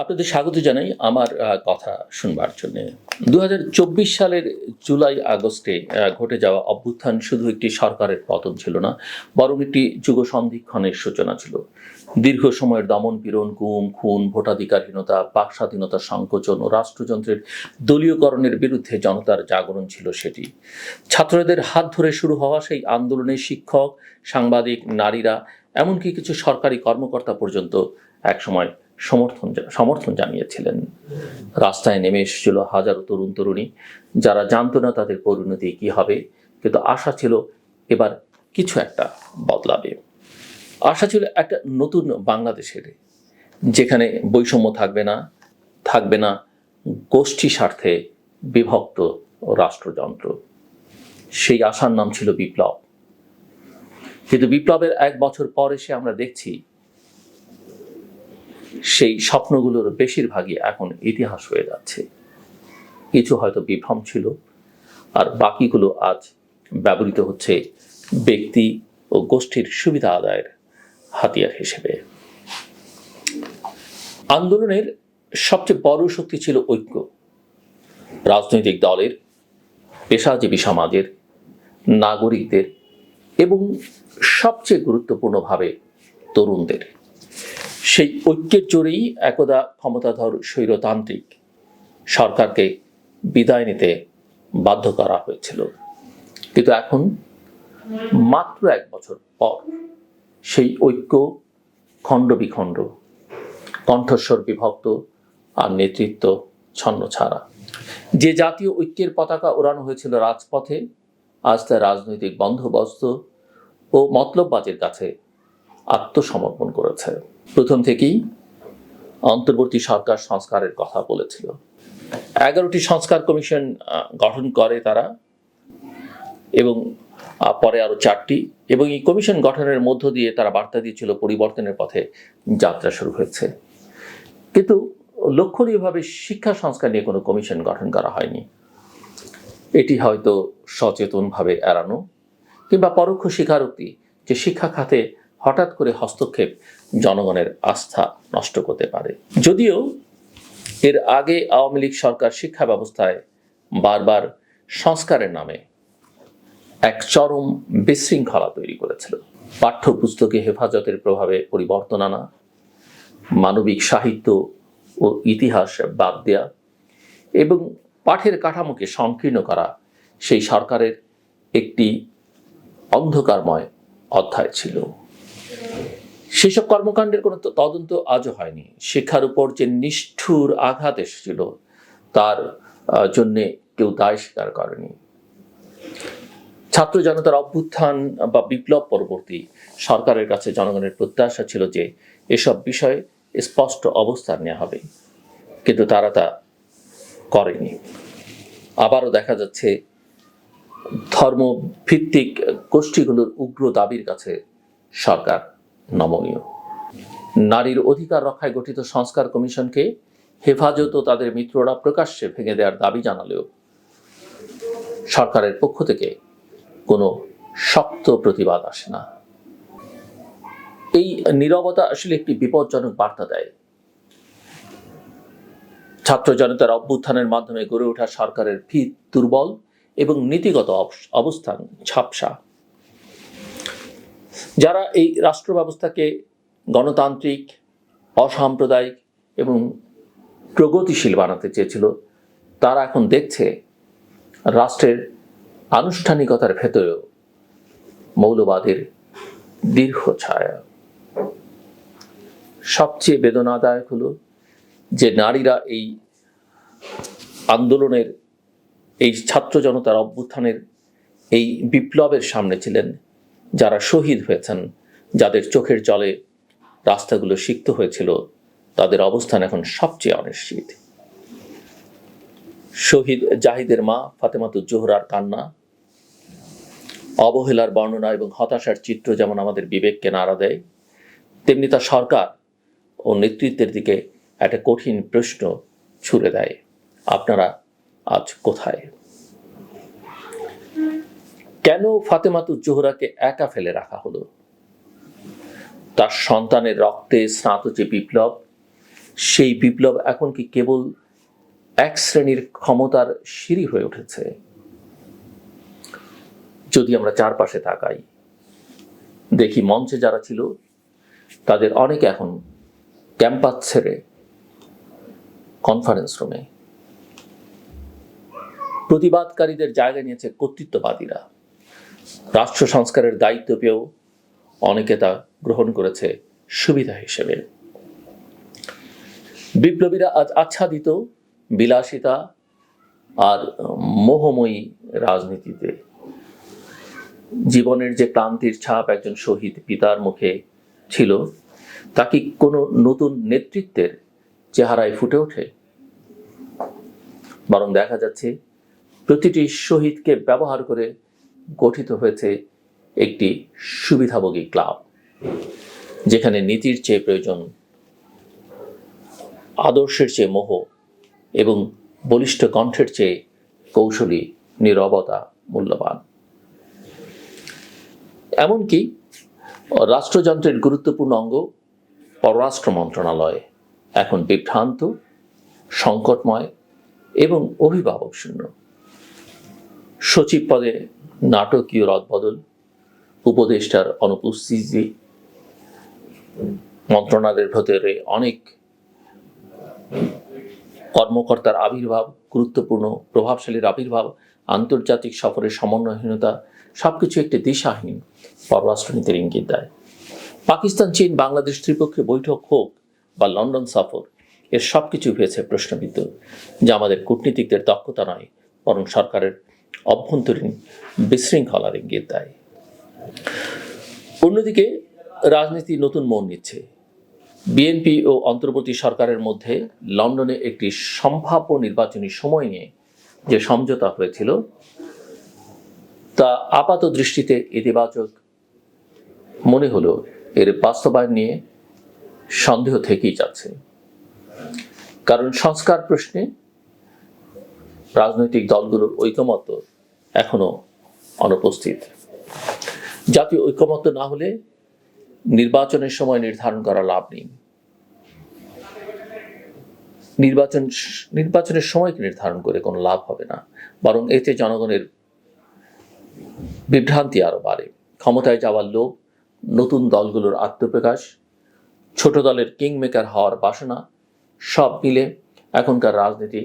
আপনাদের স্বাগত জানাই আমার কথা শুনবার জন্য। দু হাজার চব্বিশ সালের জুলাই আগস্টে ঘটে যাওয়া অভ্যুত্থান শুধু একটি সরকারের পতন ছিল না, বরং একটি যুগ সন্ধিক্ষণের সূচনা ছিল। দীর্ঘ সময়ের দমন পীড়ন, গুম, খুন, ভোটাধিকারহীনতা, বাক স্বাধীনতা সংকোচন ও রাষ্ট্রযন্ত্রের দলীয়করণের বিরুদ্ধে জনতার জাগরণ ছিল সেটি। ছাত্রদের হাত ধরে শুরু হওয়া সেই আন্দোলনে শিক্ষক, সাংবাদিক, নারীরা, এমনকি কিছু সরকারি কর্মকর্তা পর্যন্ত একসময় সমর্থন সমর্থন জানিয়েছিলেন। রাস্তায় নেমে এসেছিল হাজারো তরুণ তরুণী। যারা জানতো না তাদের পরিণতি কি হবে, কিন্তু আশা ছিল এবার কিছু একটা বদলাবে। আশা ছিল একটা নতুন বাংলাদেশের, যেখানে বৈষম্য থাকবে না থাকবে না গোষ্ঠী স্বার্থে বিভক্ত রাষ্ট্রযন্ত্র। সেই আশার নাম ছিল বিপ্লব। কিন্তু বিপ্লবের এক বছর পর এসে আমরা দেখছি সেই স্বপ্নগুলোর বেশিরভাগই এখন ইতিহাস হয়ে যাচ্ছে। কিছু হয়তো বিভ্রম ছিল, আর বাকিগুলো আজ ব্যবহৃত হচ্ছে ব্যক্তি ও গোষ্ঠীর সুবিধা আদায়ের হাতিয়ার হিসেবে। আন্দোলনের সবচেয়ে বড় শক্তি ছিল ঐক্য। রাজনৈতিক দলের, পেশাজীবী সমাজের, নাগরিকদের এবং সবচেয়ে গুরুত্বপূর্ণভাবে তরুণদের। সেই ঐক্যের জোরেই একদা ক্ষমতাধর স্বৈরতান্ত্রিক সরকারকে বিদায় নিতে বাধ্য করা হয়েছিল। কিন্তু এখন মাত্র এক বছর পর সেই ঐক্য খণ্ড বিখণ্ড কণ্ঠস্বর বিভক্ত আর নেতৃত্ব ছন্ন ছাড়া যে জাতীয় ঐক্যের পতাকা ওড়ানো হয়েছিল রাজপথে, আজ তা রাজনৈতিক বন্দোবস্ত ও মতলববাজের কাছে আত্মসমর্পণ করেছে। প্রথম থেকেই অন্তর্বর্তী সরকার সংস্কারের কথা বলেছিল। এগারোটি সংস্কার কমিশন গঠন করে তারা এবং পরে আরও চারটি এবং এই কমিশন গঠনের মধ্য দিয়ে তারা বার্তা দিয়েছিল পরিবর্তনের পথে যাত্রা শুরু হয়েছে। কিন্তু লক্ষণীয়ভাবে শিক্ষা সংস্কার নিয়ে কোনো কমিশন গঠন করা হয়নি। এটি হয়তো সচেতনভাবে এড়ানো কিংবা পরোক্ষ স্বীকারোক্তি যে শিক্ষা খাতে হঠাৎ করে হস্তক্ষেপ জনগণের আস্থা নষ্ট করতে পারে। যদিও এর আগে আওয়ামী লীগ সরকার শিক্ষা ব্যবস্থায় বারবার সংস্কারের নামে এক চরম বিশৃঙ্খলা তৈরি করেছিল। পাঠ্যপুস্তকে হেফাজতের প্রভাবে পরিবর্তন আনা, মানবিক সাহিত্য ও ইতিহাস বাদ দেয়া এবং পাঠের কাঠামোকে সংকীর্ণ করা সেই সরকারের একটি অন্ধকারময় অধ্যায় ছিল। সেসব কর্মকাণ্ডের কোনো তদন্ত আজও হয়নি। শিক্ষার উপর যে নিষ্ঠুর আঘাত এসেছিল, তার জন্যে কেউ দায় স্বীকার করেনি। ছাত্র জনতার অভ্যুত্থান বা বিপ্লব পরবর্তী সরকারের কাছে জনগণের প্রত্যাশা ছিল যে এসব বিষয়ে স্পষ্ট অবস্থান নেওয়া হবে, কিন্তু তারা তা করেনি। আবারও দেখা যাচ্ছে ধর্মভিত্তিক গোষ্ঠীগুলোর উগ্র দাবির কাছে সরকার নমনীয়। নারীর অধিকার রক্ষায় গঠিত সংস্কার কমিশনকে হেফাজত ও তাদের মিত্ররা প্রকাশ্যে ভেঙে দেওয়ার দাবি জানালেও সরকারের পক্ষ থেকে কোনো শক্ত প্রতিবাদ আসে না। এই নীরবতা আসলে একটি বিপজ্জনক বার্তা দেয়। ছাত্র জনতার অভ্যুত্থানের মাধ্যমে গড়ে ওঠা সরকারের ভিত, দুর্বল এবং নীতিগত অবস- অবস্থান ঝাপসা। যারা এই রাষ্ট্র ব্যবস্থাকে গণতান্ত্রিক, অসাম্প্রদায়িক এবং প্রগতিশীল বানাতে চেয়েছিল, তারা এখন দেখছে রাষ্ট্রের আনুষ্ঠানিকতার ভেতরেও মৌলবাদের দীর্ঘ ছায়া। সবচেয়ে বেদনাদায়ক হলো যে নারীরা এই আন্দোলনের, এই ছাত্র জনতার অভ্যুত্থানের এই বিপ্লবের সামনে ছিলেন। যারা শহীদ হয়েছেন, যাদের চোখের জলে রাস্তাগুলো সিক্ত হয়েছিল, তাদের অবস্থান এখন সবচেয়ে অনিশ্চিত। শহীদ জাহিদের মা ফাতেমাতুজ জোহরার কান্না, অবহেলার বর্ণনা এবং হতাশার চিত্র যেমন আমাদের বিবেককে নাড়া দেয়, তেমনি তার সরকার ও নেতৃত্বের দিকে একটা কঠিন প্রশ্ন ছুড়ে দেয়। আপনারা আজ কোথায়? কেন ফাতেমাতুজ জোহরাকে একা ফেলে রাখা হলো? তার সন্তানের রক্তে স্নাত যে বিপ্লব, সেই বিপ্লব এখন কি কেবল এক শ্রেণির ক্ষমতার সিঁড়ি হয়ে উঠেছে? যদি আমরা চারপাশে তাকাই, দেখি মঞ্চে যারা ছিল, তাদের অনেকে এখন ক্যাম্পাস ছেড়ে কনফারেন্স রুমে প্রতিবাদকারীদের জায়গা নিয়েছে কর্তৃত্ববাদীরা। রাষ্ট্র সংস্কারের দায়িত্ব পেয়েও অনেকে তা গ্রহণ করেছে সুবিধা হিসেবে। বিপ্লবীরা আজ আচ্ছাদিত, বিলাসিতা আর মোহময়ী রাজনীতিতে। জীবনের যে ক্লান্তির ছাপ একজন শহীদ পিতার মুখে ছিল, তা কি কোনো নতুন নেতৃত্বের চেহারায় ফুটে ওঠে? বরং দেখা যাচ্ছে, প্রতিটি শহীদকে ব্যবহার করে গঠিত হয়েছে একটি সুবিধাভোগী ক্লাব, যেখানে নীতির চেয়ে প্রয়োজন আদর্শের চেয়ে মোহ এবং বলিষ্ঠ কণ্ঠের চেয়ে কৌশলী নীরবতা মূল্যবান। এমনকি রাষ্ট্রযন্ত্রের গুরুত্বপূর্ণ অঙ্গ পররাষ্ট্র মন্ত্রণালয় এখন বিভ্রান্ত, সংকটময় এবং অভিভাবক শূন্য। সচিব পদে নাটকীয় রদবদল, উপদেষ্টার অনুপস্থিতি, মন্ত্রণালয়ের ভেতরে অনেক কর্মকর্তার আবির্ভাব, গুরুত্বপূর্ণ, প্রভাবশালীর আবির্ভাব, আন্তর্জাতিক সফরের সমন্বয়হীনতা, সবকিছু একটি দিশাহীন পররাষ্ট্রনীতির ইঙ্গিত দেয়। পাকিস্তান, চীন, বাংলাদেশ ত্রিপক্ষীয় বৈঠক হোক বা লন্ডন সফর, এর সব কিছু হয়েছে প্রশ্নবিদ্ধ, যা আমাদের কূটনীতিকদের দক্ষতা নয়, বরং সরকারের অভ্যন্তরীণ বিশৃঙ্খলার ইঙ্গিত দেয়। অন্যদিকে রাজনীতি নতুন মন নিচ্ছে। বিএনপি ও অন্তর্বর্তী সরকারের মধ্যে লন্ডনে একটি সম্ভাব্য নির্বাচনী সময় নিয়ে যে সমঝোতা হয়েছিল, তা আপাত দৃষ্টিতে ইতিবাচক মনে হলো এর বাস্তবায়ন নিয়ে সন্দেহ থেকেই যাচ্ছে। কারণ সংস্কার প্রশ্নে রাজনৈতিক দলগুলোর ঐকমত্য এখনও অনুপস্থিত। জাতীয় ঐকমত্য না হলে নির্বাচনের সময় নির্ধারণ করা লাভ নেই। নির্বাচন, নির্বাচনের সময়কে নির্ধারণ করে কোনো লাভ হবে না। বরং এতে জনগণের বিভ্রান্তি আরও বাড়ে। ক্ষমতায় যাওয়ার লোভ, নতুন দলগুলোর আত্মপ্রকাশ, ছোট দলের কিংমেকার হওয়ার বাসনা, সব মিলে এখনকার রাজনীতি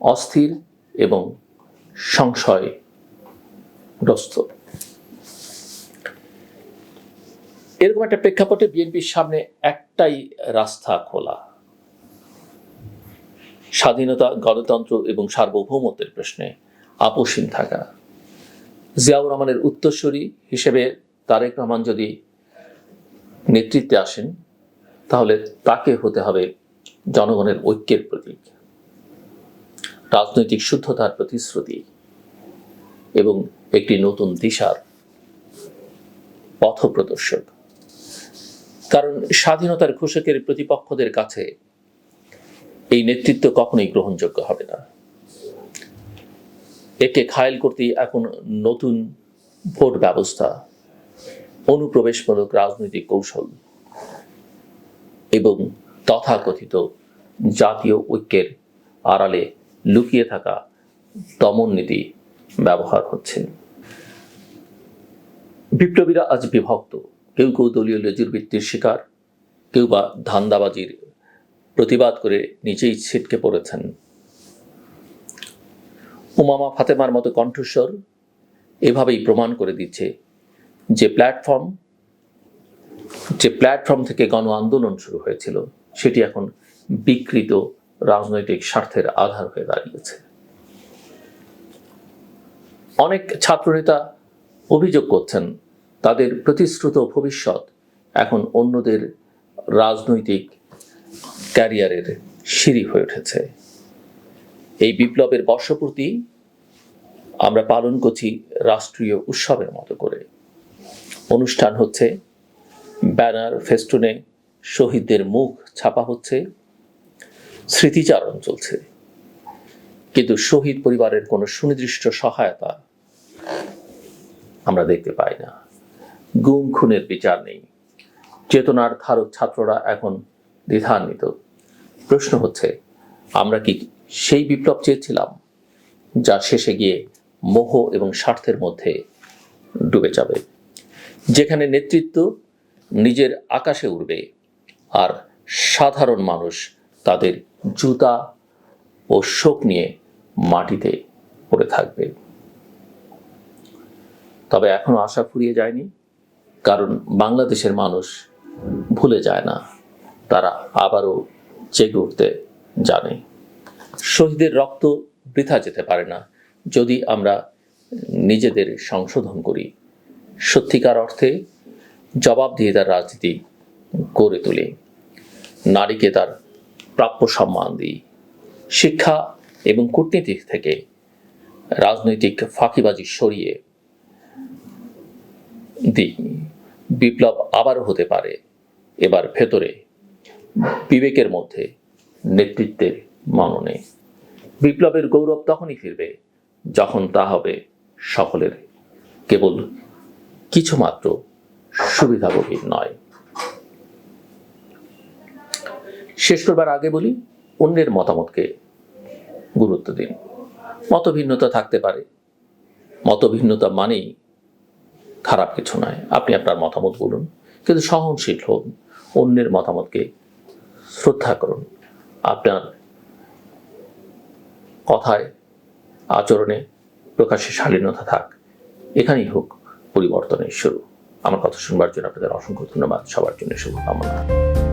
অস্থির এবং সংশয়গ্রস্ত এরকম একটা প্রেক্ষাপটে বিএনপির সামনে একটাই রাস্তা খোলা। স্বাধীনতা, গণতন্ত্র এবং সার্বভৌমত্বের প্রশ্নে আপোষহীন থাকা। জিয়াউর রহমানের উত্তরসূরি হিসেবে তারেক রহমান যদি নেতৃত্বে আসেন, তাহলে তাকে হতে হবে জনগণের ঐক্যের প্রতীক। রাজনৈতিক শুদ্ধতার প্রতিশ্রুতি এবং একটি নতুন দিশার পথ পথপ্রদর্শক কারণ স্বাধীনতার ঘোষকের প্রতিপক্ষদের কাছে এই নেতৃত্ব কখনোই গ্রহণযোগ্য হবে না। একে খায়েল করতে এখন নতুন ভোট ব্যবস্থা, অনুপ্রবেশমূলক রাজনৈতিক কৌশল এবং তথাকথিত জাতীয় ঐক্যের আড়ালে লুকিয়ে থাকা দমন নীতি ব্যবহার হচ্ছে। বিপ্লবীরা আজ বিভক্ত। কেউ কেউ দলীয় লেজুর বৃত্তির শিকার, কেউ বা ধান্দাবাজির প্রতিবাদ করে নিজেই ছিটকে পড়েছেন। উমামা ফাতেমার মতো কণ্ঠস্বর এভাবেই প্রমাণ করে দিচ্ছে যে প্ল্যাটফর্ম যে প্ল্যাটফর্ম থেকে গণ আন্দোলন শুরু হয়েছিল, সেটি এখন বিকৃত রাজনৈতিক স্বার্থের আধার হয়ে দাঁড়িয়েছে। অনেক ছাত্রনেতা অভিযোগ করছেন, তাদের প্রতিশ্রুত ভবিষ্যৎ এখন অন্যদের রাজনৈতিক ক্যারিয়ারের সিঁড়ি হয়ে উঠেছে। এই বিপ্লবের বর্ষপূর্তি আমরা পালন করছি রাষ্ট্রীয় উৎসবের মতো করে। অনুষ্ঠান হচ্ছে, ব্যানার ফেস্টুনে শহীদদের মুখ ছাপা হচ্ছে স্মৃতিচারণ চলছে। কিন্তু শহীদ পরিবারের কোনো সুনির্দিষ্ট সহায়তা আমরা দেখতে পাই না। গুম, খুনের বিচার নেই। চেতনার ধারক ছাত্ররা এখন দ্বিধান্বিত। প্রশ্ন হচ্ছে, আমরা কি সেই বিপ্লব চেয়েছিলাম যা শেষে গিয়ে মোহ এবং স্বার্থের মধ্যে ডুবে যাবে? যেখানে নেতৃত্ব নিজের আকাশে উড়বে আর সাধারণ মানুষ তাদের জুতা ও শোক নিয়ে মাটিতে পড়ে থাকবে। তবে এখনও আশা ফুরিয়ে যায়নি, কারণ বাংলাদেশের মানুষ ভুলে যায় না, তারা আবারও জেগে উঠতে জানে। শহীদের রক্ত বৃথা যেতে পারে না, যদি আমরা নিজেদের সংশোধন করি। সত্যিকার অর্থে জবাবদিহিতার রাজনীতি গড়ে তুলি। নারীকে তার প্রাপ্য সম্মান দিই। শিক্ষা এবং কূটনীতি থেকে রাজনৈতিক ফাঁকিবাজি সরিয়ে দিই। বিপ্লব আবারও হতে পারে, এবার ভেতরে বিবেকের মধ্যে নেতৃত্বের মননে। বিপ্লবের গৌরব তখনই ফিরবে যখন তা হবে সকলের কেবল কিছুমাত্র সুবিধাভোগীর নয়। শেষ করবার আগে বলি, অন্যের মতামতকে গুরুত্ব দিন। মতভিন্নতা থাকতে পারে। মতভিন্নতা মানেই খারাপ কিছু নয়। আপনি আপনার মতামত বলুন, কিন্তু সহনশীল হন। অন্যের মতামতকে শ্রদ্ধা করুন। আপনার কথায়, আচরণে প্রকাশ্যে শালীনতা থাক। এখানেই হোক, পরিবর্তনের শুরু। আমার কথা শুনবার জন্য আপনাদের অসংখ্য ধন্যবাদ। সবার জন্য শুভকামনা।